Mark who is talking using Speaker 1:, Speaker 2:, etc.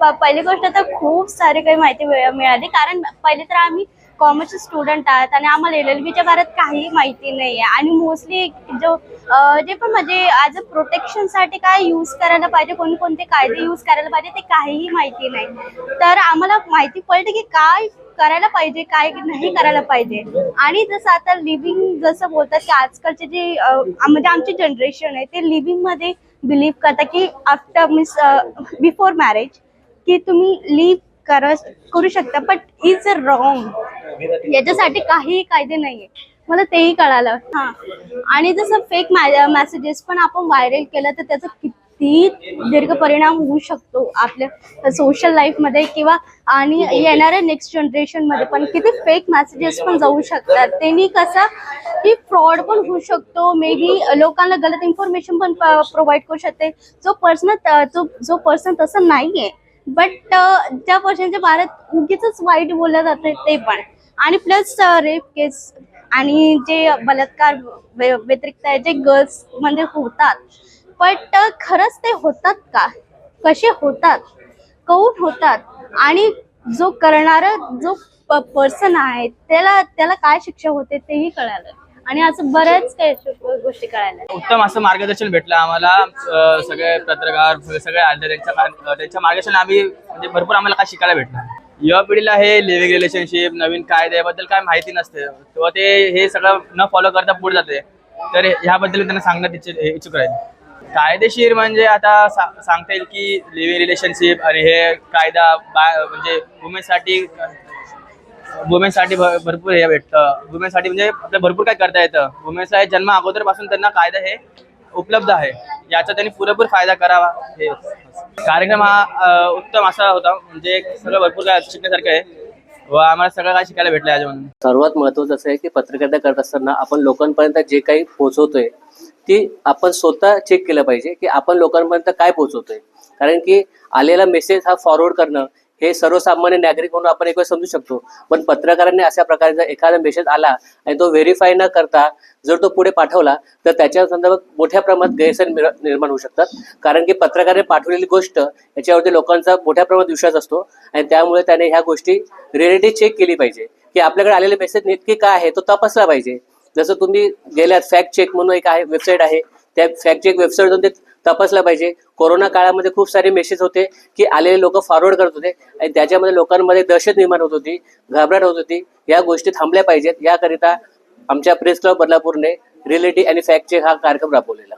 Speaker 1: प- पहिली गोष्ट तर खूप सारी काही माहिती मिळाली. कारण पहिले तर आम्ही कॉमर्सचे स्टुडंट आहात आणि आम्हाला एल एल बीच्या बारात काही माहिती नाही आहे आणि मोस्टली जो जे पण म्हणजे ॲज अ प्रोटेक्शनसाठी काय यूज करायला पाहिजे कोणकोणते कायदे यूज करायला पाहिजे ते काहीही माहिती नाही. तर आम्हाला माहिती पडते की काय करायला पाहिजे काय नाही करायला पाहिजे. आणि जसं आता लिव्हिंग जसं बोलतात की आजकालचे जे म्हणजे आमची जनरेशन आहे ते लिव्हिंगमध्ये बिलीव्ह करतात की आफ्टर मीन्स बिफोर मॅरेज की तुम्ही लिव्ह कर करू शकता बट इज अ रॉंग याच्यासाठी काहीही कायदे नाहीये. मला तेही कळालं. हा. आणि जसं फेक मेसेजेस पण आपण व्हायरल केलं तर त्याचा किती दीर्घ परिणाम होऊ शकतो आपल्या सोशल लाईफमध्ये किंवा आणि येणाऱ्या नेक्स्ट जनरेशनमध्ये पण. किती फेक मेसेजेस पण जाऊ शकतात. त्यांनी कसं की फ्रॉड पण होऊ शकतो. मे बी लोकांना गलत इन्फॉर्मेशन पण प्रोव्हाइड करू शकते. जो पर्सन जो जो पर्सन तसं नाहीये. बट uh, त्या पर्सनच्या बारात उगीच वाईट बोललं जात ते पण. आणि प्लस रेप केस आणि जे बलात्कार व्यतिरिक्त आहे, जे गर्ल्समध्ये होतात. बट uh, खरंच ते होतात का? कसे होतात? कौन होतात? आणि जो करणारा जो पर्सन आहे त्याला त्याला काय शिक्षा होते तेही कळालं. आणि असं बऱ्याच काही गोष्टी कळायला
Speaker 2: उत्तम असं मार्गदर्शन भेटलं आम्हाला सगळे पत्रकार सगळे आले त्यांच्या त्यांच्या मार्गदर्शन आम्ही म्हणजे भरपूर आम्हाला काय शिकायला भेटलं. युवा पिढीला हे लिव्हिंग रिलेशनशिप नवीन कायद्याबद्दल काय माहिती नसते. तेव्हा ते हे सगळं न फॉलो करता पुढे जाते. तर ह्याबद्दल त्यांना सांगण्यात इच्छु- इच्छुक राहील. कायदेशीर म्हणजे आता सांगता येईल की लिव्हिंग रिलेशनशिप आणि हे कायदा बा- म्हणजे वुमेनसाठी वुमेनसाठी साठी भरपूर हे भेटतं. वुमेनसाठी म्हणजे आपल्याला भरपूर काय करता येतं. वुमेन्सला जन्म अगोदरपासून त्यांना कायदा हे उपलब्ध आहे. याचा त्यांनी पुरेपूर फायदा करावा. हे कार्यक्रम हा उत्तम असा होता. म्हणजे सगळं भरपूर काय शिकण्यासारखं आहे. व आम्हाला सगळं काय शिकायला भेटलं याच्यामधून.
Speaker 3: सर्वात महत्वाचं असं आहे की पत्रकारिता करत असताना आपण लोकांपर्यंत जे काही पोहोचवतोय ती आपण स्वतः चेक केलं पाहिजे की आपण लोकांपर्यंत काय पोहोचवतोय. कारण की आलेला मेसेज हा फॉरवर्ड करणं हे सर्वसामान्य नागरिक म्हणून आपण एक वेळ समजू शकतो. पण पत्रकारांनी अशा प्रकारचा एखादा मेसेज आला आणि तो व्हेरीफाय न करता जर तो पुढे पाठवला तर त्याच्या संदर्भात मोठ्या प्रमाणात गैरसमज निर्माण होऊ शकतात. कारण की पत्रकाराने पाठवलेली गोष्ट याच्यावरती लोकांचा मोठ्या प्रमाणात विश्वास असतो आणि त्यामुळे त्याने ह्या गोष्टी रिअलिटी चेक केली पाहिजे. की आपल्याकडे आलेले मेसेज नेमके काय आहे तो तपासला पाहिजे. जसं तुम्ही गेल्यात फॅक्ट चेक म्हणून एक आहे वेबसाईट आहे. त्या फॅक्ट चेक वेबसाईट ते तपासलं पाहिजे. कोरोना काळामध्ये खूप सारे मेसेज होते की आलेले लोक फॉरवर्ड करत होते आणि त्याच्यामध्ये लोकांमध्ये दहशत निर्माण होत होती घबराट होत होती. या गोष्टी थांबल्या पाहिजेत. याकरिता आमच्या प्रेस क्लब बदलापूरने रिलेटी आणि फॅक्टचे हा कार्यक्रम राबवलेला.